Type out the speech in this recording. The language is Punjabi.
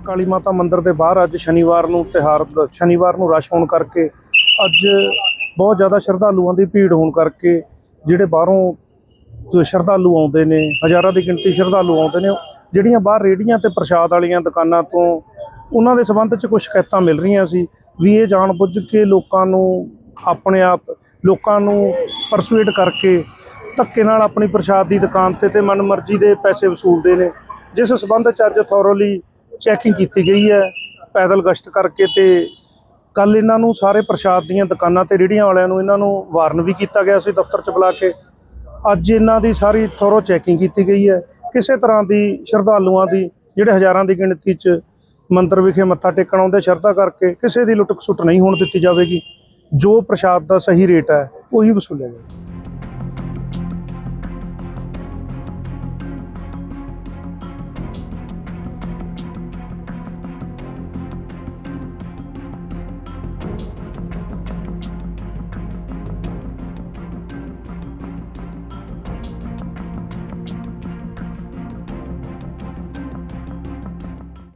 ਕਾਲੀ ਮਾਤਾ ਮੰਦਿਰ ਦੇ ਬਾਹਰ ਅੱਜ ਸ਼ਨੀਵਾਰ ਨੂੰ ਤਿਹਾਰ, ਸ਼ਨੀਵਾਰ ਨੂੰ ਰਸ਼ ਹੋਣ ਕਰਕੇ ਅੱਜ ਬਹੁਤ ਜ਼ਿਆਦਾ ਸ਼ਰਧਾਲੂਆਂ ਦੀ ਭੀੜ ਹੋਣ ਕਰਕੇ ਜਿਹੜੇ ਬਾਹਰੋਂ ਸ਼ਰਧਾਲੂ ਆਉਂਦੇ ਨੇ, ਹਜ਼ਾਰਾਂ ਦੀ ਗਿਣਤੀ ਸ਼ਰਧਾਲੂ ਆਉਂਦੇ ਨੇ, ਜਿਹੜੀਆਂ ਬਾਹਰ ਰੇੜੀਆਂ ਤੇ ਪ੍ਰਸ਼ਾਦ ਵਾਲੀਆਂ ਦੁਕਾਨਾਂ ਤੋਂ ਉਹਨਾਂ ਦੇ ਸੰਬੰਧ 'ਚ ਕੁਝ ਸ਼ਿਕਾਇਤਾਂ ਮਿਲ ਰਹੀਆਂ ਸੀ ਵੀ ਇਹ ਜਾਣ ਬੁੱਝ ਕੇ ਲੋਕਾਂ ਨੂੰ ਆਪਣੇ ਆਪ, ਲੋਕਾਂ ਨੂੰ ਪਰਸੂਏਟ ਕਰਕੇ ਧੱਕੇ ਨਾਲ ਆਪਣੀ ਪ੍ਰਸ਼ਾਦ ਦੀ ਦੁਕਾਨ ਤੇ ਤੇ ਮਨਮਰਜ਼ੀ ਦੇ ਪੈਸੇ ਵਸੂਲਦੇ ਨੇ, ਜਿਸ ਸੰਬੰਧ 'ਚ ਅੱਜ ਥੋਰੋਲੀ ਚੈਕਿੰਗ ਕੀਤੀ ਗਈ ਹੈ, ਪੈਦਲ ਗਸ਼ਤ ਕਰਕੇ ਤੇ ਕੱਲ ਇਹਨਾਂ ਨੂੰ ਸਾਰੇ ਪ੍ਰਸ਼ਾਦ ਦੀਆਂ ਦੁਕਾਨਾਂ ਤੇ ਰੇੜੀਆਂ ਵਾਲਿਆਂ ਨੂੰ ਇਹਨਾਂ ਨੂੰ ਵਾਰਨ ਵੀ ਕੀਤਾ ਗਿਆ ਸੀ ਦਫ਼ਤਰ 'ਚ ਬੁਲਾ ਕੇ। ਅੱਜ ਇਹਨਾਂ ਦੀ ਸਾਰੀ ਥੋਰੋ ਚੈਕਿੰਗ ਕੀਤੀ ਗਈ ਹੈ। ਕਿਸੇ ਤਰ੍ਹਾਂ ਦੀ ਸ਼ਰਧਾਲੂਆਂ ਦੀ, ਜਿਹੜੇ ਹਜ਼ਾਰਾਂ ਦੀ ਗਿਣਤੀ 'ਚ ਮੰਦਿਰ ਵਿਖੇ ਮੱਥਾ ਟੇਕਣ ਆਉਂਦੇ, ਸ਼ਰਧਾ ਕਰਕੇ ਕਿਸੇ ਦੀ ਲੁੱਟ ਖਸੁੱਟ ਨਹੀਂ ਹੋਣ ਦਿੱਤੀ ਜਾਵੇਗੀ। ਜੋ ਪ੍ਰਸ਼ਾਦ ਦਾ ਸਹੀ ਰੇਟ ਹੈ, ਉਹੀ ਵਸੂਲਿਆ ਜਾਵੇਗਾ।